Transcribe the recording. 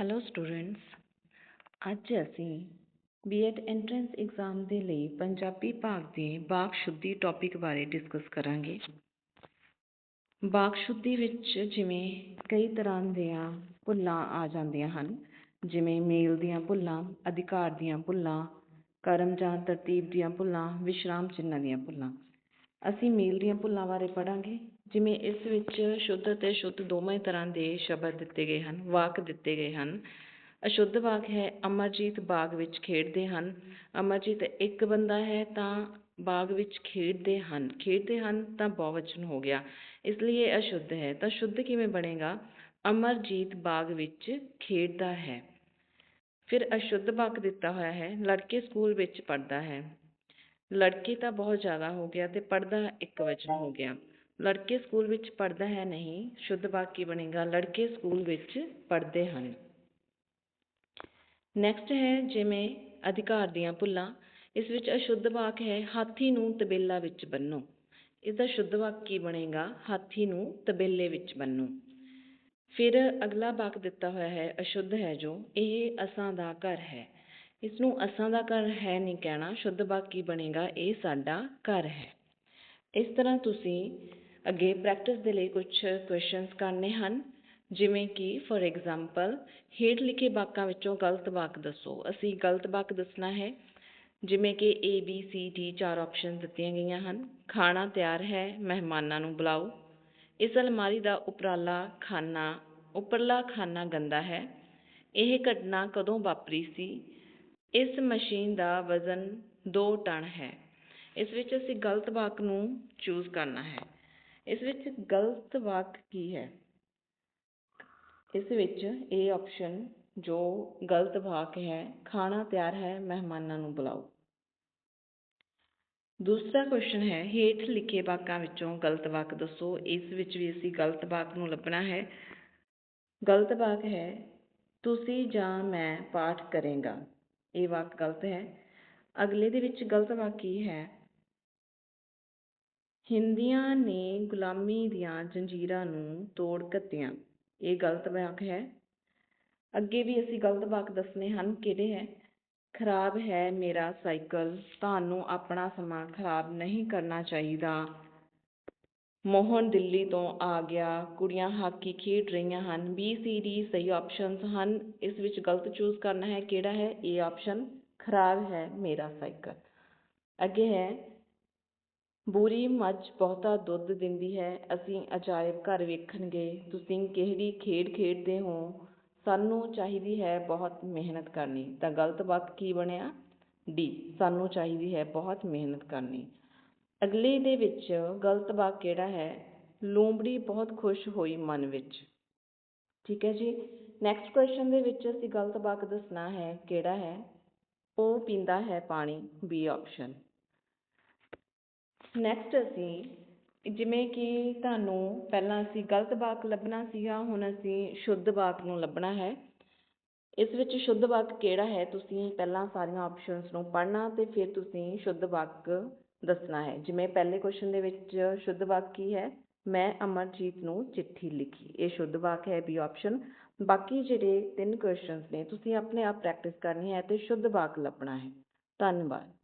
Hello students ਅੱਜ ਅਸੀਂ BEd entrance exam ਦੇ ਲਈ ਪੰਜਾਬੀ ਭਾਗ ਦੇ ਵਾਕ ਸ਼ੁੱਧੀ ਟੋਪਿਕ ਬਾਰੇ ਡਿਸਕਸ ਕਰਾਂਗੇ। ਵਾਕ ਸ਼ੁੱਧੀ ਵਿੱਚ ਜਿਵੇਂ ਕਈ ਤਰ੍ਹਾਂ ਦੀਆਂ ਭੁੱਲਾਂ ਆ ਜਾਂਦੀਆਂ ਹਨ। ਜਿਵੇਂ ਮੇਲ ਦੀਆਂ ਭੁੱਲਾਂ, ਅਧਿਕਾਰ ਦੀਆਂ ਭੁੱਲਾਂ, ਕਰਮ ਜਾਂ ਤਰਤੀਬ ਦੀਆਂ ਭੁੱਲਾਂ, ਵਿਸ਼ਰਾਮ ਚਿੰਨ੍ਹਾਂ ਦੀਆਂ ਭੁੱਲਾਂ। ਅਸੀਂ ਮੇਲ ਦੀਆਂ ਭੁੱਲਾਂ ਬਾਰੇ ਪੜਾਂਗੇ ਜਿਵੇਂ ਇਸ ਵਿੱਚ ਸ਼ੁੱਧ ਅਤੇ ਅਸ਼ੁੱਧ ਦੋਵੇਂ ਤਰ੍ਹਾਂ ਦੇ ਸ਼ਬਦ ਦਿੱਤੇ ਗਏ ਹਨ, ਵਾਕ ਦਿੱਤੇ ਗਏ ਹਨ। ਅਸ਼ੁੱਧ ਵਾਕ ਹੈ, ਅਮਰਜੀਤ ਬਾਗ ਵਿੱਚ ਖੇਡਦੇ ਹਨ। ਅਮਰਜੀਤ ਇੱਕ ਬੰਦਾ ਹੈ ਤਾਂ ਬਾਗ ਵਿੱਚ ਖੇਡਦੇ ਹਨ। ਖੇਡਦੇ ਹਨ ਤਾਂ ਬਹੁਵਚਨ ਹੋ ਗਿਆ, ਇਸ ਲਈ ਇਹ ਅਸ਼ੁੱਧ ਹੈ। ਤਾਂ ਸ਼ੁੱਧ ਕਿਵੇਂ ਬਣੇਗਾ? ਅਮਰਜੀਤ ਬਾਗ ਵਿੱਚ ਖੇਡਦਾ ਹੈ। ਫਿਰ ਅਸ਼ੁੱਧ ਵਾਕ ਦਿੱਤਾ ਹੋਇਆ ਹੈ, ਲੜਕੇ ਸਕੂਲ ਵਿੱਚ ਪੜ੍ਹਦਾ ਹੈ। ਲੜਕੇ ਤਾਂ ਬਹੁਤ ਜ਼ਿਆਦਾ ਹੋ ਗਿਆ ਤੇ ਪੜ੍ਹਦਾ ਇੱਕ ਵਚਨ ਹੋ ਗਿਆ। ਲੜਕੇ ਸਕੂਲ ਵਿੱਚ ਪੜ੍ਹਦਾ ਹੈ ਨਹੀਂ, ਸ਼ੁੱਧ ਵਾਕ ਕੀ ਬਣੇਗਾ। ਲੜਕੇ ਸਕੂਲ ਵਿੱਚ ਪੜ੍ਹਦੇ ਹਨ। ਨੈਕਸਟ ਹੈ ਜਿਵੇਂ ਅਧਿਕਾਰ ਦੀਆਂ ਭੁੱਲਾਂ। ਇਸ ਵਿੱਚ ਅਸ਼ੁੱਧ ਵਾਕ ਹੈ, ਹਾਥੀ ਨੂੰ ਤਬੇਲਾ ਵਿੱਚ ਬੰਨੋ। ਇਸ ਦਾ ਸ਼ੁੱਧ ਵਾਕ ਕੀ ਬਣੇਗਾ, ਹਾਥੀ ਨੂੰ ਤਬੇਲੇ ਵਿੱਚ ਬੰਨੋ। ਫਿਰ ਅਗਲਾ ਵਾਕ ਦਿੱਤਾ ਹੋਇਆ ਹੈ, ਅਸ਼ੁੱਧ ਹੈ ਜੋ, ਇਹ ਅਸਾਂ ਦਾ ਘਰ ਹੈ। ਇਸਨੂੰ ਅਸਾਂ ਦਾ ਘਰ ਹੈ ਨਹੀਂ ਕਹਿਣਾ, ਸ਼ੁੱਧ ਬਾਕੀ ਬਣੇਗਾ, ਇਹ ਸਾਡਾ ਘਰ ਹੈ। ਇਸ ਤਰ੍ਹਾਂ ਤੁਸੀਂ ਅੱਗੇ ਪ੍ਰੈਕਟਿਸ ਦੇ ਲਈ ਕੁਝ ਕੁਐਸਚਨਸ ਕਰਨੇ ਹਨ, ਜਿਵੇਂ ਕਿ ਫੋਰ ਐਗਜ਼ਾਮਪਲ ਹੇਠ ਲਿਖੇ ਵਾਕਾਂ ਵਿੱਚੋਂ ਗਲਤ ਵਾਕ ਦੱਸੋ। ਅਸੀਂ ਗਲਤ ਵਾਕ ਦੱਸਣਾ ਹੈ, ਜਿਵੇਂ ਕਿ ਏ ਬੀ ਸੀ ਡੀ ਚਾਰ ਆਪਸ਼ਨ ਦਿੱਤੀਆਂ ਗਈਆਂ ਹਨ। ਖਾਣਾ ਤਿਆਰ ਹੈ, ਮਹਿਮਾਨਾਂ ਨੂੰ ਬੁਲਾਓ। ਇਸ ਅਲਮਾਰੀ ਦਾ ਉਪਰਾਲਾ ਖਾਨਾ, ਉੱਪਰਲਾ ਖਾਨਾ ਗੰਦਾ ਹੈ। ਇਹ ਘਟਨਾ ਕਦੋਂ ਵਾਪਰੀ ਸੀ? ਇਸ ਮਸ਼ੀਨ ਦਾ ਵਜ਼ਨ ਦੋ ਟਨ ਹੈ। ਇਸ ਵਿੱਚ ਅਸੀਂ ਗਲਤ ਵਾਕ ਨੂੰ ਚੂਜ਼ ਕਰਨਾ ਹੈ। ਇਸ ਵਿੱਚ ਗਲਤ ਵਾਕ ਕੀ ਹੈ? ਇਸ ਵਿੱਚ ਇਹ ਆਪਸ਼ਨ ਜੋ ਗਲਤ ਵਾਕ ਹੈ, ਖਾਣਾ ਤਿਆਰ ਹੈ, ਮਹਿਮਾਨਾਂ ਨੂੰ ਬੁਲਾਓ। ਦੂਸਰਾ ਕੁਐਸਚਨ ਹੈ, ਹੇਠ ਲਿਖੇ ਵਾਕਾਂ ਵਿੱਚੋਂ ਗਲਤ ਵਾਕ ਦੱਸੋ। ਇਸ ਵਿੱਚ ਵੀ ਅਸੀਂ ਗਲਤ ਵਾਕ ਨੂੰ ਲੱਭਣਾ ਹੈ। ਗਲਤ ਵਾਕ ਹੈ, ਤੁਸੀਂ ਜਾਂ ਮੈਂ ਪਾਠ ਕਰੇਗਾ। ਇਹ ਵਾਕ ਗਲਤ ਹੈ। ਅਗਲੇ ਦੇ ਵਿੱਚ ਗਲਤ ਵਾਕ ਕੀ ਹੈ? ਹਿੰਦੀਆਂ ਨੇ ਗੁਲਾਮੀ ਦੀਆਂ ਜੰਜੀਰਾਂ ਨੂੰ ਤੋੜ ਕੱਤੀਆਂ। ਇਹ ਗਲਤ ਵਾਕ ਹੈ। ਅੱਗੇ ਵੀ ਅਸੀਂ ਗਲਤ ਵਾਕ ਦੱਸਣੇ ਹਨ, ਕਿਹੜੇ ਹੈ? ਖਰਾਬ ਹੈ ਮੇਰਾ ਸਾਈਕਲ, ਤੁਹਾਨੂੰ ਆਪਣਾ ਸਮਾਂ ਖਰਾਬ ਨਹੀਂ ਕਰਨਾ ਚਾਹੀਦਾ। ਮੋਹਨ ਦਿੱਲੀ ਤੋਂ ਆ ਗਿਆ। ਕੁੜੀਆਂ ਹਾਕੀ ਖੇਡ ਰਹੀਆਂ ਹਨ। ਬੀ ਸੀ ਡੀ ਸਹੀ ਆਪਸ਼ਨਸ ਹਨ। ਇਸ ਵਿੱਚ ਗਲਤ ਚੂਜ਼ ਕਰਨਾ ਹੈ। ਕਿਹੜਾ ਹੈ? ਇਹ ਆਪਸ਼ਨ ਖਰਾਬ ਹੈ ਮੇਰਾ ਸਾਈਕਲ। ਅੱਗੇ ਹੈ। ਬੁਰੀ ਮੱਝ ਬਹੁਤਾ ਦੁੱਧ ਦਿੰਦੀ ਹੈ। ਅਸੀਂ ਅਜਾਇਬ ਘਰ ਵੇਖਣਗੇ। ਤੁਸੀਂ ਕਿਹੜੀ ਖੇਡ ਖੇਡਦੇ ਹੋ? ਸਾਨੂੰ ਚਾਹੀਦੀ ਹੈ ਬਹੁਤ ਮਿਹਨਤ ਕਰਨੀ। ਤਾਂ ਗਲਤ ਵਾਕ ਕੀ ਬਣਿਆ? ਡੀ ਸਾਨੂੰ ਚਾਹੀਦੀ ਹੈ ਬਹੁਤ ਮਿਹਨਤ ਕਰਨੀ। ਅਗਲੇ ਦੇ ਵਿੱਚ ਗਲਤ ਵਾਕ ਕਿਹੜਾ ਹੈ? ਲੂੰਬੜੀ ਬਹੁਤ ਖੁਸ਼ ਹੋਈ ਮਨ ਵਿੱਚ। ਠੀਕ ਹੈ ਜੀ। ਨੈਕਸਟ ਕੁਐਸਚਨ ਦੇ ਵਿੱਚ ਅਸੀਂ ਗਲਤ ਵਾਕ ਦੱਸਣਾ ਹੈ, ਕਿਹੜਾ ਹੈ? ਉਹ ਪੀਂਦਾ ਹੈ ਪਾਣੀ ਬੀ ਆਪਸ਼ਨ ਨੈਕਸਟ ਅਸੀਂ ਜਿਵੇਂ ਕਿ ਤੁਹਾਨੂੰ ਪਹਿਲਾਂ ਅਸੀਂ ਗਲਤ ਵਾਕ ਲੱਭਣਾ ਸੀਗਾ, ਹੁਣ ਅਸੀਂ ਸ਼ੁੱਧ ਵਾਕ ਨੂੰ ਲੱਭਣਾ ਹੈ। ਇਸ ਵਿੱਚ ਸ਼ੁੱਧ ਵਾਕ ਕਿਹੜਾ ਹੈ? ਤੁਸੀਂ ਪਹਿਲਾਂ ਸਾਰੀਆਂ ਆਪਸ਼ਨਸ ਨੂੰ ਪੜ੍ਹਨਾ ਤੇ ਫਿਰ ਤੁਸੀਂ ਸ਼ੁੱਧ ਵਾਕ ਦੱਸਣਾ ਹੈ। ਜਿਵੇਂ ਪਹਿਲੇ ਕੁਐਸਚਨ ਦੇ ਵਿੱਚ ਸ਼ੁੱਧ ਵਾਕ ਕੀ ਹੈ, ਮੈਂ ਅਮਰਜੀਤ ਨੂੰ ਚਿੱਠੀ ਲਿਖੀ। ਇਹ ਸ਼ੁੱਧ ਵਾਕ ਹੈ ਬੀ ਆਪਸ਼ਨ ਬਾਕੀ ਜਿਹੜੇ ਤਿੰਨ ਕੁਐਸਚਨਸ ਨੇ, ਤੁਸੀਂ ਆਪਣੇ ਆਪ ਪ੍ਰੈਕਟਿਸ ਕਰਨੀ ਹੈ ਤੇ ਸ਼ੁੱਧ ਵਾਕ ਲੱਭਣਾ ਹੈ। ਧੰਨਵਾਦ।